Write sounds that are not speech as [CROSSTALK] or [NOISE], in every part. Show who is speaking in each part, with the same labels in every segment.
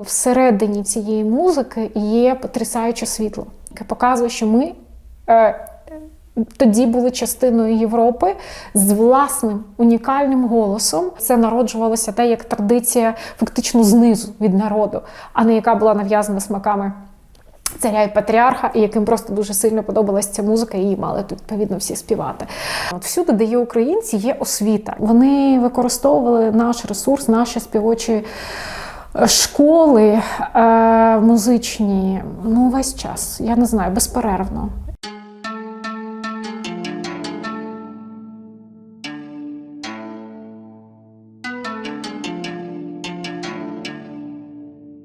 Speaker 1: Всередині цієї музики є потрясаюче світло, яке показує, що ми е, тоді були частиною Європи з власним унікальним голосом. Це народжувалося те як традиція фактично знизу від народу, а не яка була нав'язана смаками. Царя і патріарха, і яким просто дуже сильно подобалася ця музика, і її мали тут відповідно всі співати. От всюди, де є українці, є освіта. Вони використовували наш ресурс, наші співочі школи е, музичні. Ну, весь час. Я не знаю, безперервно.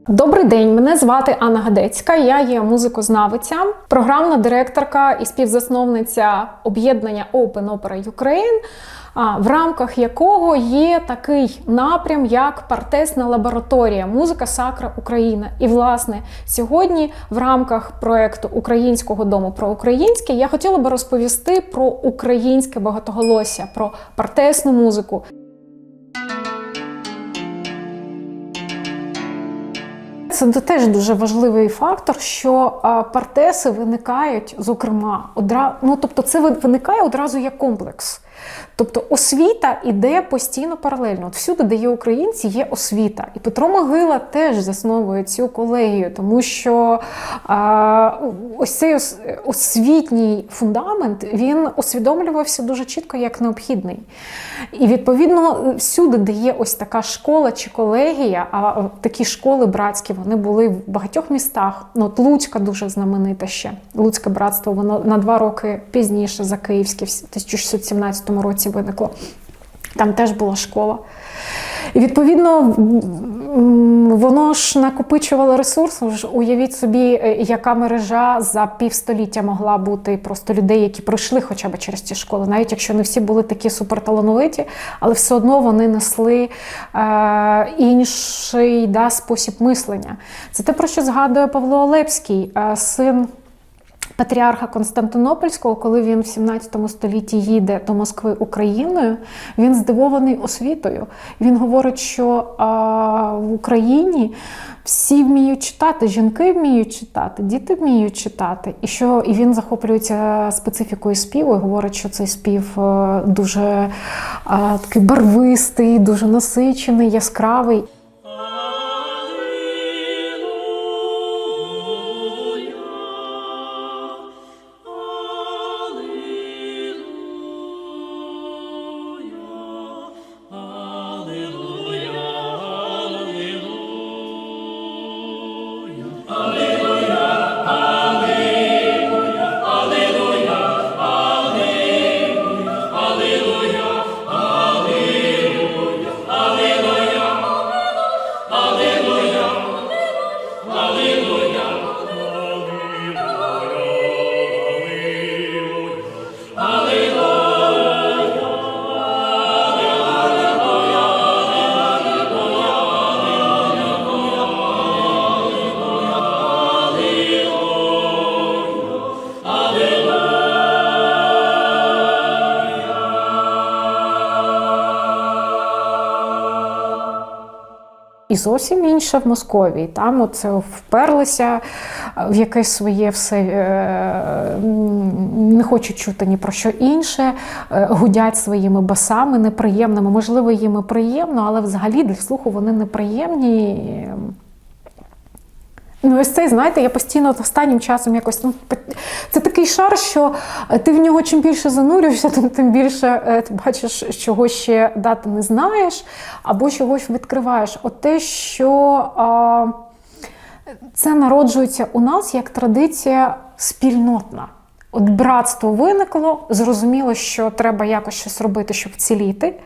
Speaker 1: Добрий день, мене звати Анна Гадецька. Я є музикознавиця, програмна директорка і співзасновниця об'єднання Open Opera Ukraine, в рамках якого є такий напрям, як партесна лабораторія Музика Сакра Україна. І, власне, сьогодні в рамках проекту Українського дому про українське я хотіла би розповісти про українське багатоголосся, про партесну музику. Це теж дуже важливий фактор, що партеси виникають, зокрема, одра... ну, тобто це ви- виникає одразу як комплекс. Тобто освіта іде постійно паралельно. От всюди, де є українці, є освіта. І Петро Могила теж засновує цю колегію, тому що а, ось цей освітній фундамент він усвідомлювався дуже чітко як необхідний. І відповідно всюди, де є ось така школа чи колегія, а такі школи братські вони були в багатьох містах. Ну, от Луцька дуже знаменита ще. Луцьке братство, воно на два роки пізніше за Київське, в 1617 році виникло. Там теж була школа. І відповідно воно ж накопичувало ресурс. Уявіть собі, е, яка мережа за півстоліття могла бути просто людей, які пройшли хоча б через ці школи, навіть якщо не всі були такі суперталановиті, але все одно вони несли е, інший да, спосіб мислення. Це те, про що згадує Павло Олепський, е, син. Патріарха Константинопольського, коли він в 17 столітті їде до Москви Україною, він здивований освітою. Він говорить, що а, в Україні всі вміють читати, жінки вміють читати, діти вміють читати. І що і він захоплюється специфікою співу і говорить, що цей спів е, дуже а, такий барвистий, дуже насичений, яскравий. І зовсім інше в Московії. Там оце вперлися в якесь своє все, е, не хочуть чути ні про що інше, е, гудять своїми басами неприємними. Можливо, їм і приємно, але взагалі для слуху вони неприємні. Ну, ось цей, знаєте, я постійно останнім часом якось ну, це такий шар, що ти в нього чим більше занурюєшся, [LAUGHS] тим, тим більше е, ти бачиш, чого ще дати не знаєш, або чогось відкриваєш. От те, що а, це народжується у нас як традиція спільнотна. От братство виникло, зрозуміло, що треба якось щось робити, щоб вціліти.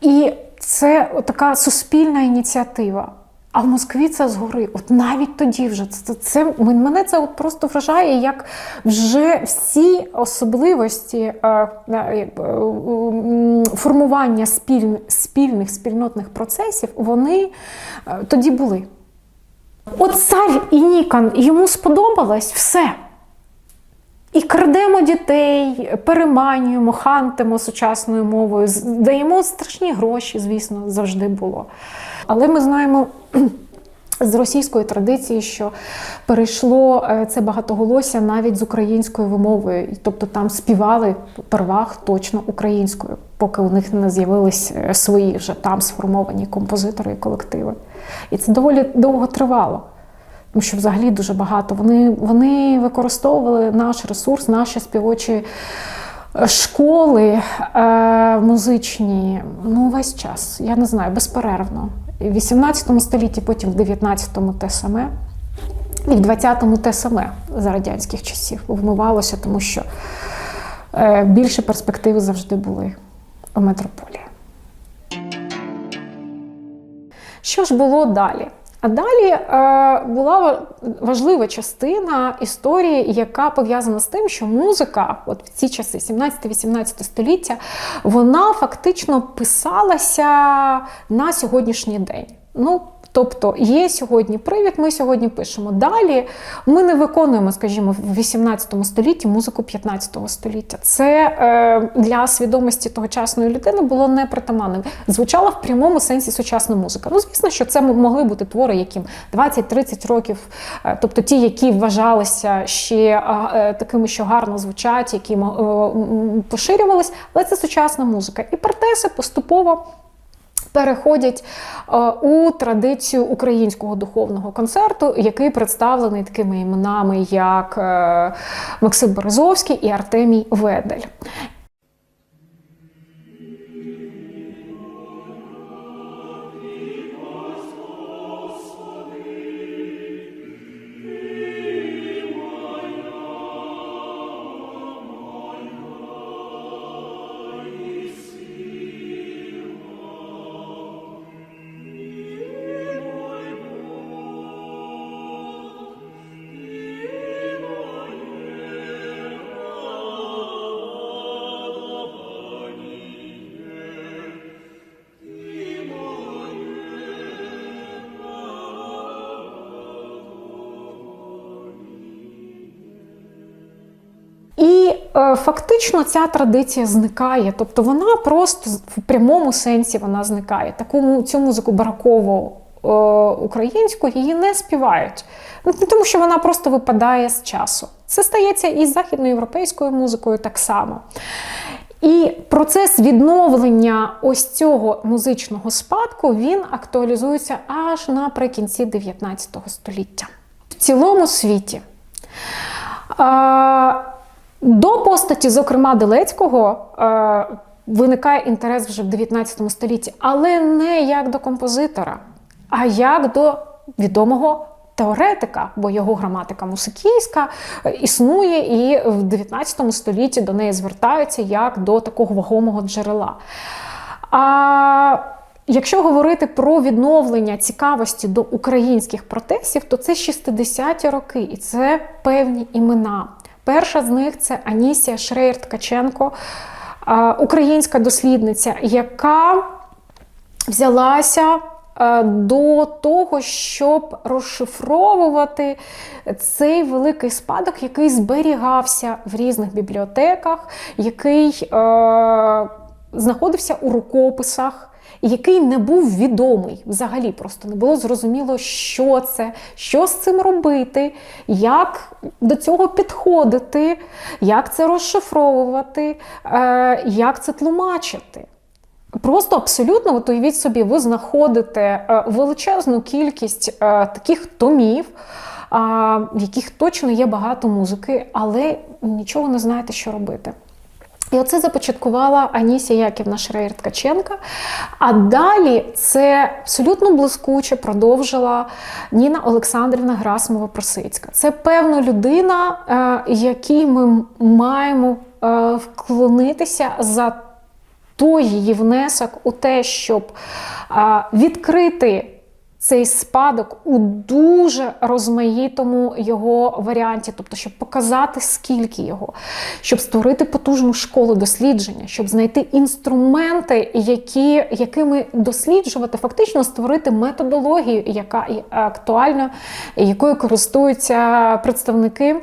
Speaker 1: І це така суспільна ініціатива. А в Москві це згори. От навіть тоді вже це, це мене це от просто вражає, як вже всі особливості е, е, е, формування спіль, спільних спільнотних процесів вони е, тоді були. От цар і Нікан йому сподобалось все. І крадемо дітей, переманюємо, хантимо сучасною мовою, даємо страшні гроші, звісно, завжди було. Але ми знаємо [CLEARS THROAT] з російської традиції, що перейшло е, це багатоголосся навіть з українською вимовою, тобто там співали первах точно українською, поки у них не з'явились е, свої вже там сформовані композитори і колективи. І це доволі довго тривало. Що взагалі дуже багато. Вони, вони використовували наш ресурс, наші співочі е, школи е, музичні ну весь час. Я не знаю, безперервно. В 18 столітті, потім в 19-му те саме. І в 20-му те саме за радянських часів вмивалося, тому що е, більше перспективи завжди були у метрополії. Що ж було далі? А далі е, була важлива частина історії, яка пов'язана з тим, що музика, от в ці часи, 17-18 століття, вона фактично писалася на сьогоднішній день. Ну, Тобто є сьогодні привід, ми сьогодні пишемо. Далі ми не виконуємо, скажімо, в 18 столітті музику 15 століття. Це е, для свідомості тогочасної людини було непритаманним. Звучала в прямому сенсі сучасна музика. Ну, звісно, що це могли бути твори, яким 20-30 років, е, тобто ті, які вважалися ще е, такими, що гарно звучать, які е, поширювались, але це сучасна музика. І партеси поступово переходять е, у традицію українського духовного концерту, який представлений такими іменами, як е, Максим Березовський і Артемій Ведель. Фактично ця традиція зникає, тобто вона просто в прямому сенсі вона зникає. Таку цю музику барокову е, українську її не співають, ну, тому що вона просто випадає з часу. Це стається і з західноєвропейською музикою так само. І процес відновлення ось цього музичного спадку він актуалізується аж наприкінці 19 століття. В цілому світі. До постаті, зокрема, Делецького, е, виникає інтерес вже в 19 столітті, але не як до композитора, а як до відомого теоретика, бо його граматика мусикійська е, існує, і в 19 столітті до неї звертаються як до такого вагомого джерела. А Якщо говорити про відновлення цікавості до українських протестів, то це 60-ті роки, і це певні імена. Перша з них це Анісія Шрейр-Ткаченко, українська дослідниця, яка взялася до того, щоб розшифровувати цей великий спадок, який зберігався в різних бібліотеках, який е, знаходився у рукописах який не був відомий взагалі, просто не було зрозуміло, що це, що з цим робити, як до цього підходити, як це розшифровувати, е, як це тлумачити. Просто абсолютно, от уявіть собі, ви знаходите е, величезну кількість е, таких томів, в яких точно є багато музики, але нічого не знаєте, що робити. І оце започаткувала Анісія Яківна Шрейр Ткаченка. А далі це абсолютно блискуче продовжила Ніна Олександрівна Грасмова Просицька. Це певна людина, е, якій ми маємо е, вклонитися за той її внесок у те, щоб е, відкрити цей спадок у дуже розмаїтому його варіанті, тобто, щоб показати, скільки його, щоб створити потужну школу дослідження, щоб знайти інструменти, які, якими досліджувати, фактично створити методологію, яка актуальна, якою користуються представники.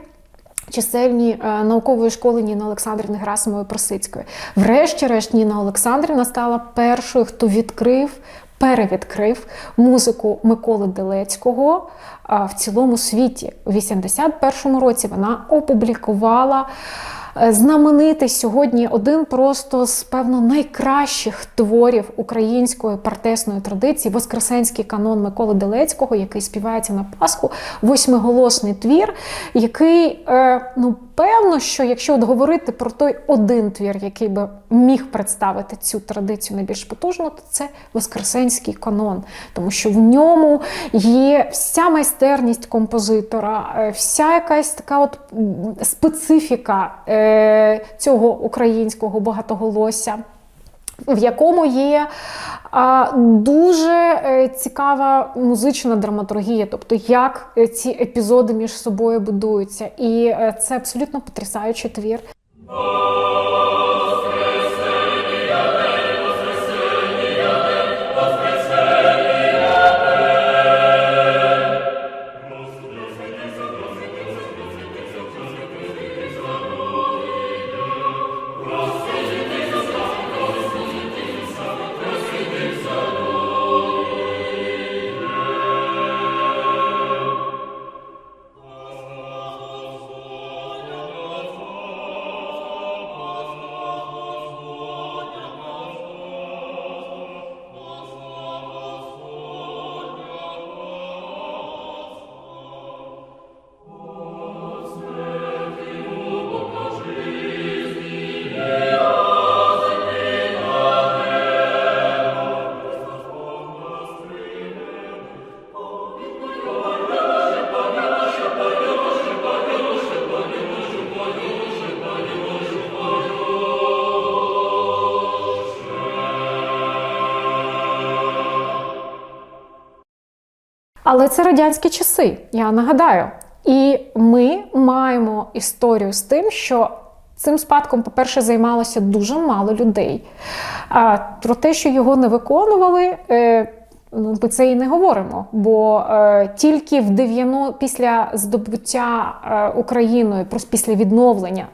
Speaker 1: Чисельні е, наукової школи Ніни Олександрівни Грасимової Просицької. Врешті-решт, Ніна Олександрівна стала першою, хто відкрив перевідкрив музику Миколи Делецького в цілому світі. У 81-му році вона опублікувала е, знаменитий сьогодні один просто з певно найкращих творів української партесної традиції Воскресенський канон Миколи Делецького, який співається на Пасху, восьмиголосний твір, який, е, ну, певно, що якщо от говорити про той один твір, який би міг представити цю традицію найбільш потужно, то це Воскресенський канон, тому що в ньому є вся майстерність композитора, е, вся якась така от специфіка е, цього українського багатоголосся. В якому є дуже е, цікава музична драматургія, тобто як е, ці епізоди між собою будуються. І е, це абсолютно потрясаючий твір. Але це радянські часи, я нагадаю. І ми маємо історію з тим, що цим спадком, по-перше, займалося дуже мало людей. А про те, що його не виконували, е, ну, ми це і не говоримо. Бо е, тільки в 90, після здобуття е, Україною, після відновлення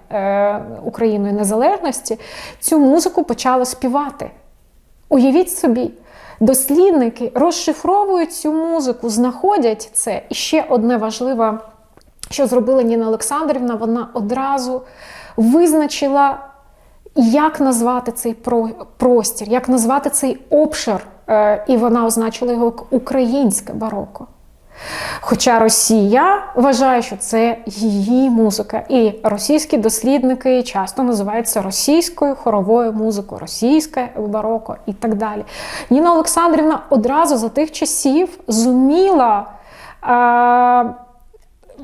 Speaker 1: Україною незалежності, цю музику почали співати. Уявіть собі, дослідники розшифровують цю музику, знаходять це. І ще одне важливе, що зробила Ніна Олександрівна, вона одразу визначила, як назвати цей про- простір, як назвати цей обшир, Е, і вона означила його українське бароко. Хоча Росія вважає, що це її музика, і російські дослідники часто називають це російською хоровою музикою, російське бароко і так далі. Ніна Олександрівна одразу за тих часів зуміла е,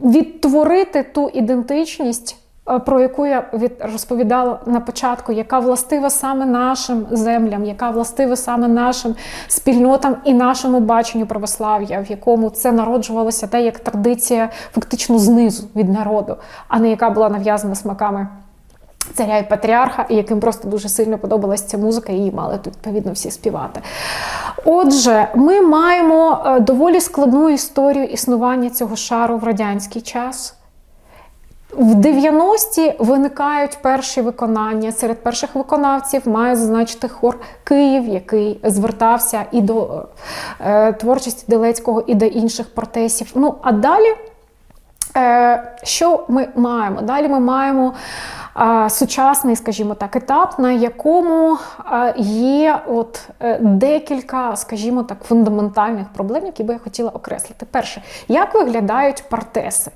Speaker 1: відтворити ту ідентичність. Е, Про яку я від розповідала на початку, яка властива саме нашим землям, яка властива саме нашим спільнотам і нашому баченню православ'я, в якому це народжувалося те як традиція фактично знизу від народу, а не яка була нав'язана смаками царя і патріарха, і яким просто дуже сильно подобалася ця музика, і її мали тут відповідно всі співати. Отже, ми маємо е, доволі складну історію існування цього шару в радянський час. В 90-ті виникають перші виконання. Серед перших виконавців має зазначити хор Київ, який звертався і до е, творчості Делецького, і до інших портесів. Ну а далі, е, що ми маємо? Далі ми маємо е, сучасний, скажімо так, етап, на якому є от е, декілька, скажімо так, фундаментальних проблем, які би я хотіла окреслити. Перше, як виглядають партеси?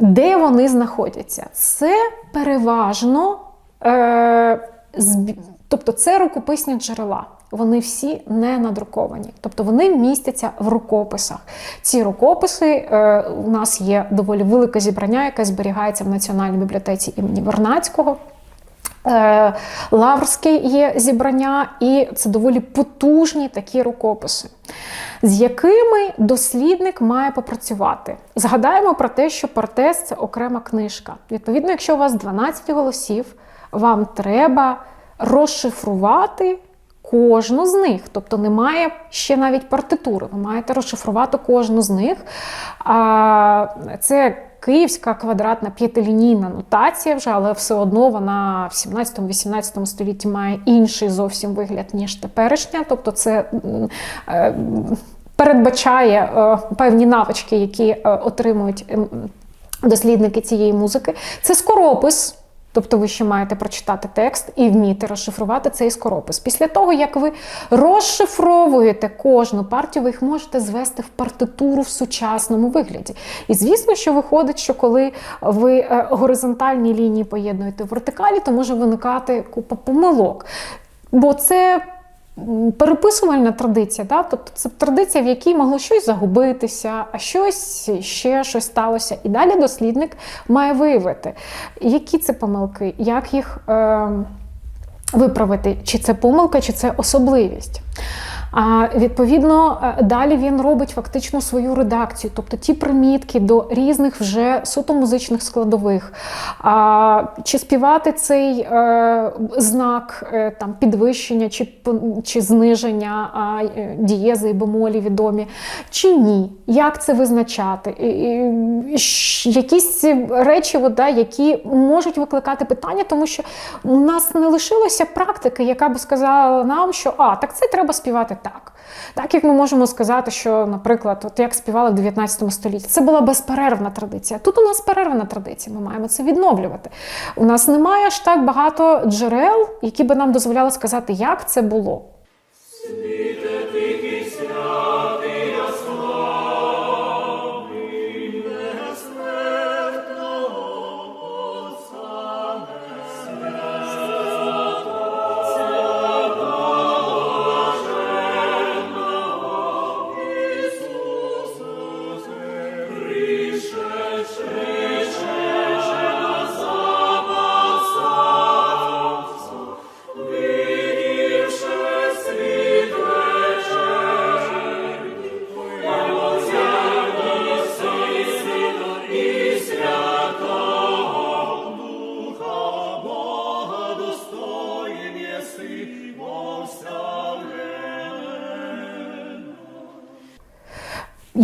Speaker 1: Де вони знаходяться? Це переважно, е, зб- тобто це рукописні джерела. Вони всі не надруковані, тобто вони містяться в рукописах. Ці рукописи е, у нас є доволі велике зібрання, яке зберігається в Національній бібліотеці імені Вернацького. Е, Лаврське є зібрання, і це доволі потужні такі рукописи, з якими дослідник має попрацювати. Згадаємо про те, що партес це окрема книжка. Відповідно, якщо у вас 12 голосів, вам треба розшифрувати кожну з них. Тобто немає ще навіть партитури. Ви маєте розшифрувати кожну з них. Це київська квадратна п'ятилінійна нотація вже, але все одно вона в 17-18 столітті має інший зовсім вигляд, ніж теперішня. Тобто це е, передбачає е, певні навички, які е, отримують дослідники цієї музики. Це скоропис. Тобто ви ще маєте прочитати текст і вміти розшифрувати цей скоропис. Після того, як ви розшифровуєте кожну партію, ви їх можете звести в партитуру в сучасному вигляді. І звісно, що виходить, що коли ви е, горизонтальні лінії поєднуєте в вертикалі, то може виникати купа помилок. Бо це переписувальна традиція, да? тобто це традиція, в якій могло щось загубитися, а щось ще щось сталося. І далі дослідник має виявити, які це помилки, як їх е, виправити, чи це помилка, чи це особливість. А відповідно, е, далі він робить фактично свою редакцію, тобто ті примітки до різних вже суто музичних складових. Чи співати цей е, знак е, там підвищення чи, чи зниження дієзи і бемолі відомі, чи ні? Як це визначати? Якісь речі, от, да, які можуть викликати питання, тому що у нас не лишилося практики, яка би сказала нам, що а, так це треба співати так. Так як ми можемо сказати, що, наприклад, от як співали в 19 столітті, це була безперервна традиція. Тут у нас перервна традиція, ми маємо це відновлювати. У нас немає аж так багато джерел, які би нам дозволяли сказати, як це було.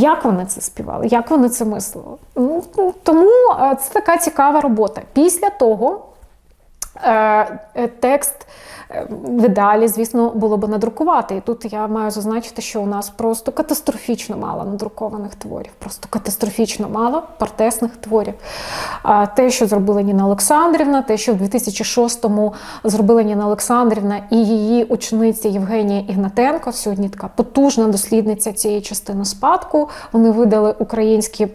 Speaker 1: Як вони це співали, як вони це мислили? Ну, тому е, це така цікава робота. Після того е, е, текст в ідеалі, звісно, було б надрукувати. І тут я маю зазначити, що у нас просто катастрофічно мало надрукованих творів, просто катастрофічно мало партесних творів. А те, що зробила Ніна Олександрівна, те, що в 2006-му зробила Ніна Олександрівна і її учениця Євгенія Ігнатенко, сьогодні така потужна дослідниця цієї частини спадку. Вони видали українські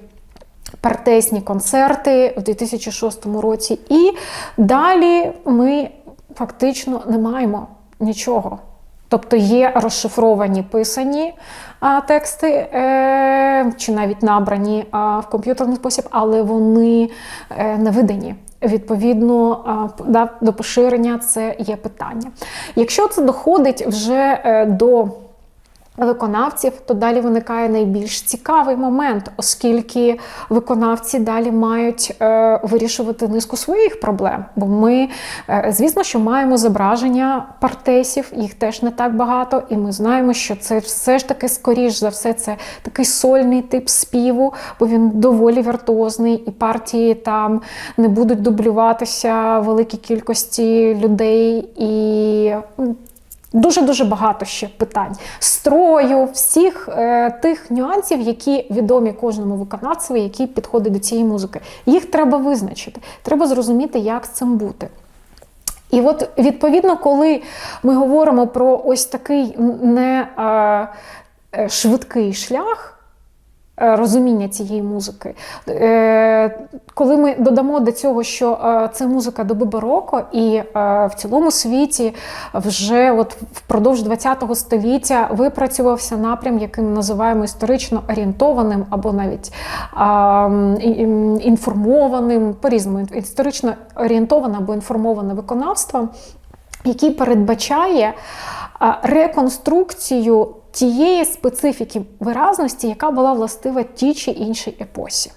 Speaker 1: партесні концерти в 2006 році. І далі ми фактично не маємо нічого. Тобто є розшифровані писані а, тексти, е, чи навіть набрані а, в комп'ютерний спосіб, але вони е, не видані. Відповідно, а, да, до поширення це є питання. Якщо це доходить вже е, до виконавців, то далі виникає найбільш цікавий момент, оскільки виконавці далі мають е, вирішувати низку своїх проблем. Бо ми, е, звісно, що маємо зображення партесів, їх теж не так багато, і ми знаємо, що це все ж таки, скоріш за все, це такий сольний тип співу, бо він доволі віртуозний, і партії там не будуть дублюватися великій кількості людей і. М, Дуже-дуже багато ще питань строю, всіх е, тих нюансів, які відомі кожному виконавцеві, який підходить до цієї музики. Їх треба визначити. Треба зрозуміти, як з цим бути. І от відповідно, коли ми говоримо про ось такий не е, швидкий шлях. Е, Розуміння цієї музики. Е, Коли ми додамо до цього, що е, це музика доби бароко, і в цілому світі вже от впродовж ХХ століття випрацювався напрям, яким ми називаємо історично орієнтованим або навіть інформованим, по-різному, історично орієнтоване або інформоване виконавство, який передбачає реконструкцію тієї специфіки виразності, яка була властива тій чи іншій епосі.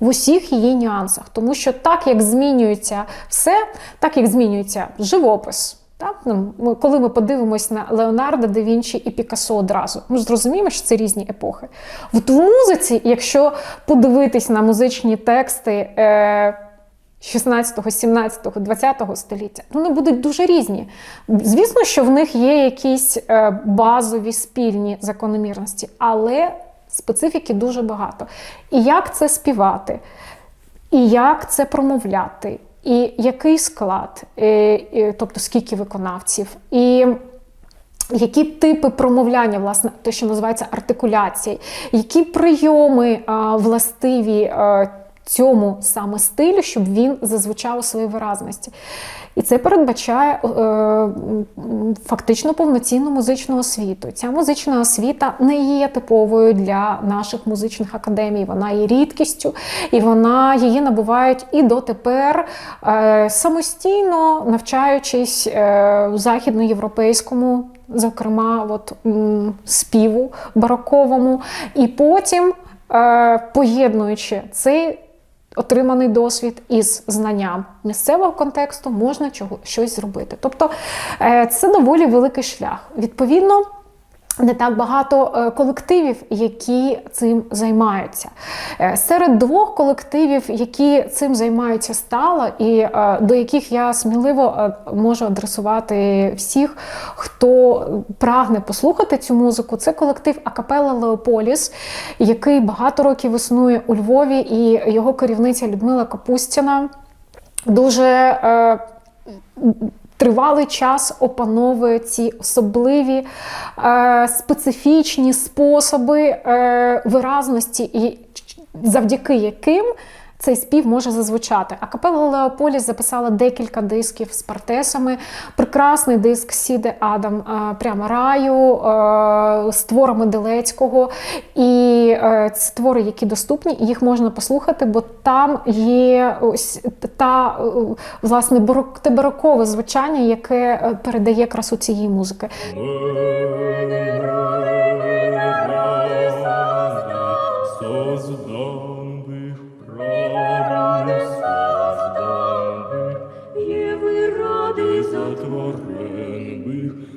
Speaker 1: В усіх її нюансах, тому що так як змінюється все, так як змінюється живопис, Так? Ну, ми- коли ми подивимось на Леонардо да Вінчі і Пікассо одразу, ми зрозуміємо, що це різні епохи. В музиці, якщо подивитись на музичні тексти е, 16, 17, 20 століття, ну, вони будуть дуже різні. Звісно, що в них є якісь е, базові спільні закономірності, але специфіки дуже багато. І як це співати? І як це промовляти, і який склад, і, тобто скільки виконавців, і які типи промовляння, власне, те, що називається артикуляція, які прийоми властиві цьому саме стилю, щоб він зазвучав у своїй виразності. І це передбачає е, фактично повноцінну музичну освіту. Ця музична освіта не є типовою для наших музичних академій. Вона є рідкістю, і вона її набувають і дотепер е, самостійно навчаючись е, в західноєвропейському, зокрема, от, співу бароковому, і потім е, поєднуючи цей отриманий досвід із знанням місцевого контексту, можна чого, щось зробити. Тобто е, це доволі великий шлях. Відповідно, не так багато е, колективів, які цим займаються. Е, Серед двох колективів, які цим займаються стало, і е, до яких я сміливо можу адресувати всіх, хто прагне послухати цю музику, це колектив Акапела Леополіс, який багато років існує у Львові, і його керівниця Людмила Капустіна дуже. Тривалий час опановує ці особливі е, специфічні способи е, виразності, і завдяки яким цей спів може зазвучати. А капела Леополіс записала декілька дисків з партесами. Прекрасний диск Сіде Адам е, прямо раю е, з творами Делецького. І це твори, які доступні, і їх можна послухати, бо там є ось та е, власне барокове звучання, яке передає красу цієї музики.
Speaker 2: Радий за
Speaker 3: затворен bych,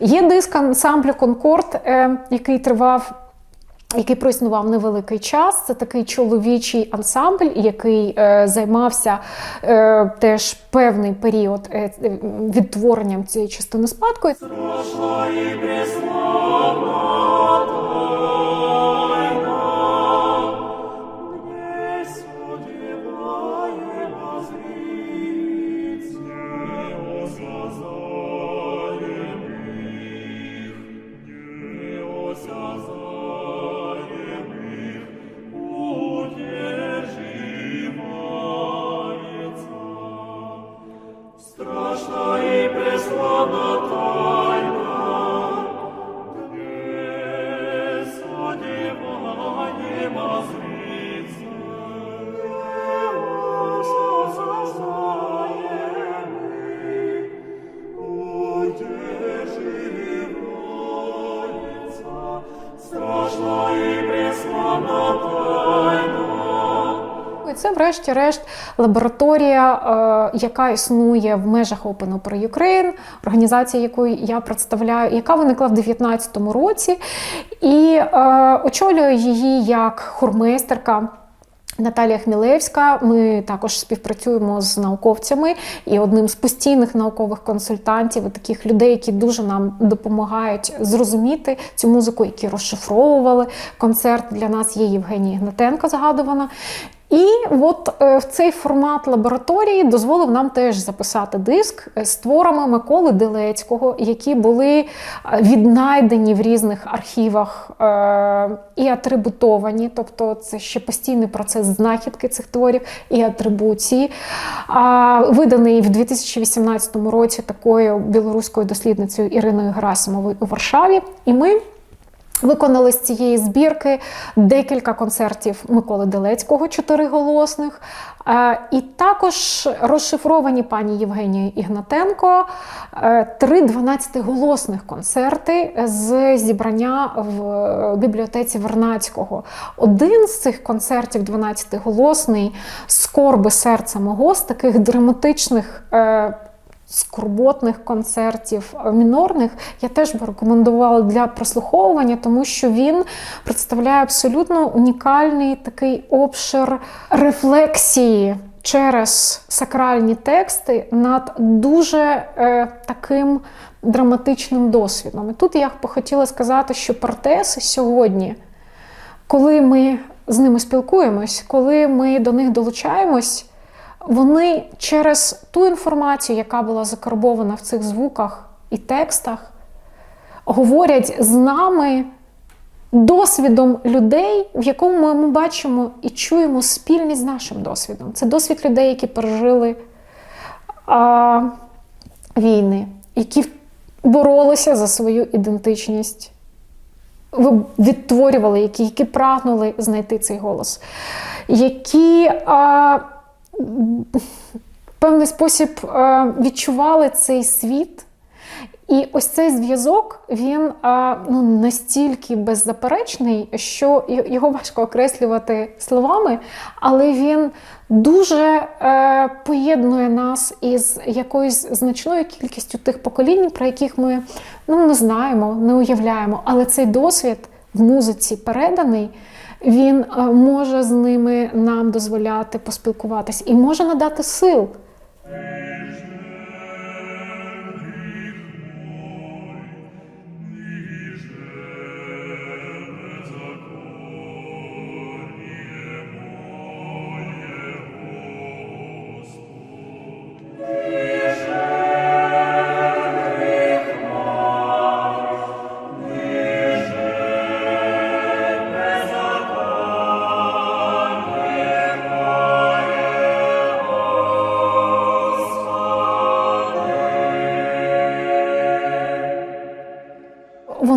Speaker 1: Є диск ансамблю Конкорд, е, який тривав. Який проіснував невеликий час, це такий чоловічий ансамбль, який е, займався е, теж певний період е, відтворенням цієї частини спадку. Врешті-решт, лабораторія, е, яка існує в межах Open Opera Ukraine, організація, яку я представляю, яка виникла в 2019 році, і е, очолює її як хормейстерка. Наталія Хмілевська, ми також співпрацюємо з науковцями і одним з постійних наукових консультантів, і таких людей, які дуже нам допомагають зрозуміти цю музику, які розшифровували концерт. Для нас є Євгенія Гнатенко згадувана. І от е, в цей формат лабораторії дозволив нам теж записати диск з творами Миколи Делецького, які були е, віднайдені в різних архівах е, і атрибутовані, тобто це ще постійний процес знахідки цих творів і атрибуції. Виданий в 2018 році такою білоруською дослідницею Іриною Герасимовою у Варшаві. І ми Виконали з цієї збірки декілька концертів Миколи Делецького, чотириголосних, е, і також розшифровані пані Євгенією Ігнатенко е, три 12-голосних концерти з зібрання в бібліотеці Вернацького. Один з цих концертів, 12-голосний, скорби серця мого з таких драматичних. Скорботних концертів е, мінорних я теж би рекомендувала для прослуховування, тому що він представляє абсолютно унікальний такий обшир рефлексії через сакральні тексти над дуже е, таким драматичним досвідом. І тут я б хотіла сказати, що партеси сьогодні, коли ми з ними спілкуємось, коли ми до них долучаємось, вони через ту інформацію, яка була закарбована в цих звуках і текстах, говорять з нами досвідом людей, в якому ми бачимо і чуємо спільність з нашим досвідом. Це досвід людей, які пережили а, війни, які боролися за свою ідентичність. Відтворювали, які, які прагнули знайти цей голос, які а, в певний спосіб е, відчували цей світ. І ось цей зв'язок він ну, настільки беззаперечний, що його важко окреслювати словами, але він дуже е, поєднує нас із якоюсь значною кількістю тих поколінь, про яких ми ну, не знаємо, не уявляємо. Але цей досвід в музиці переданий. Він е, може з ними нам дозволяти поспілкуватись і може надати сил.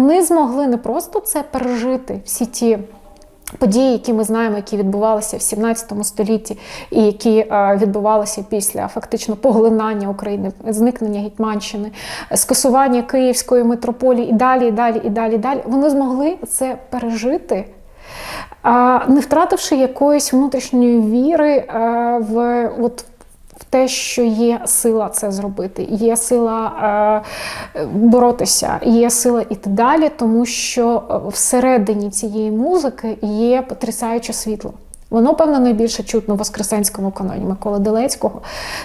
Speaker 1: Вони змогли не просто це пережити, всі ті. Події, які ми знаємо, які відбувалися в 17 столітті, і які е, відбувалися після фактично поглинання України, зникнення Гетьманщини, скасування Київської митрополії і далі, і далі, і далі, і далі. Вони змогли це пережити, не втративши якоїсь внутрішньої віри е, в от, те, що є сила це зробити, є сила е, боротися, є сила іти далі, тому що е, всередині цієї музики є потрясаюче світло. Воно, певно, найбільше чутно в Воскресенському каноні Миколи Делецького.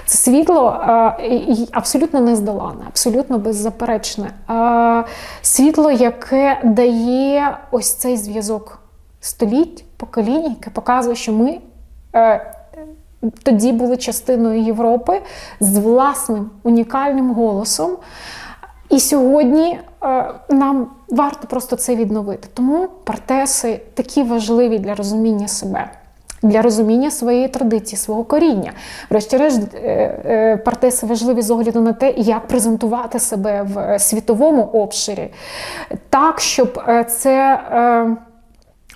Speaker 1: Це світло е, абсолютно нездолане, абсолютно беззаперечне. Е, Світло, яке дає ось цей зв'язок століть, поколінь, яке показує, що ми е, тоді були частиною Європи з власним унікальним голосом. І сьогодні е, нам варто просто це відновити. Тому партеси такі важливі для розуміння себе. Для розуміння своєї традиції, свого коріння. Врешті-решт, е, е, партеси важливі з огляду на те, як презентувати себе в світовому обширі, так, щоб це.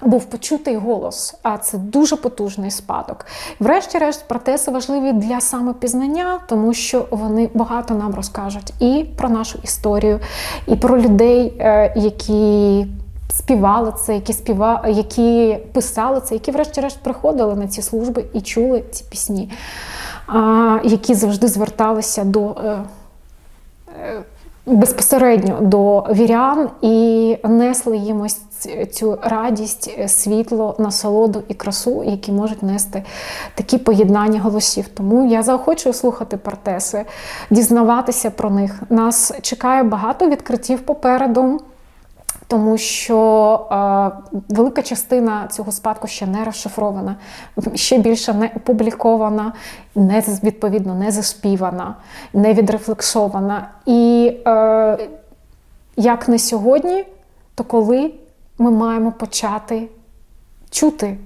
Speaker 1: Е, був почутий голос, а це дуже потужний спадок. Врешті-решт, протеси важливі для самопізнання, тому що вони багато нам розкажуть і про нашу історію, і про людей, е, які співали це, які співа... які писали це, які, врешті-решт, приходили на ці служби і чули ці пісні, які завжди зверталися до. Безпосередньо до вірян і несли їм ось цю радість, е, світло, насолоду і красу, які можуть нести такі поєднання голосів. Тому я заохочую слухати партеси, дізнаватися про них. Нас чекає багато відкриттів попереду. Тому що е, велика частина цього спадку ще не розшифрована, ще більше не опублікована, не відповідно не заспівана, не відрефлексована. І е, як не сьогодні, то коли ми маємо почати чути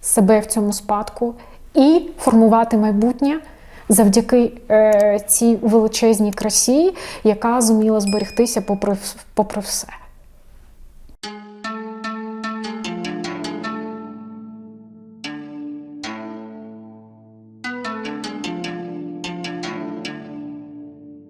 Speaker 1: себе в цьому спадку і формувати майбутнє завдяки е, цій величезній красі, яка зуміла зберегтися попри, попри все.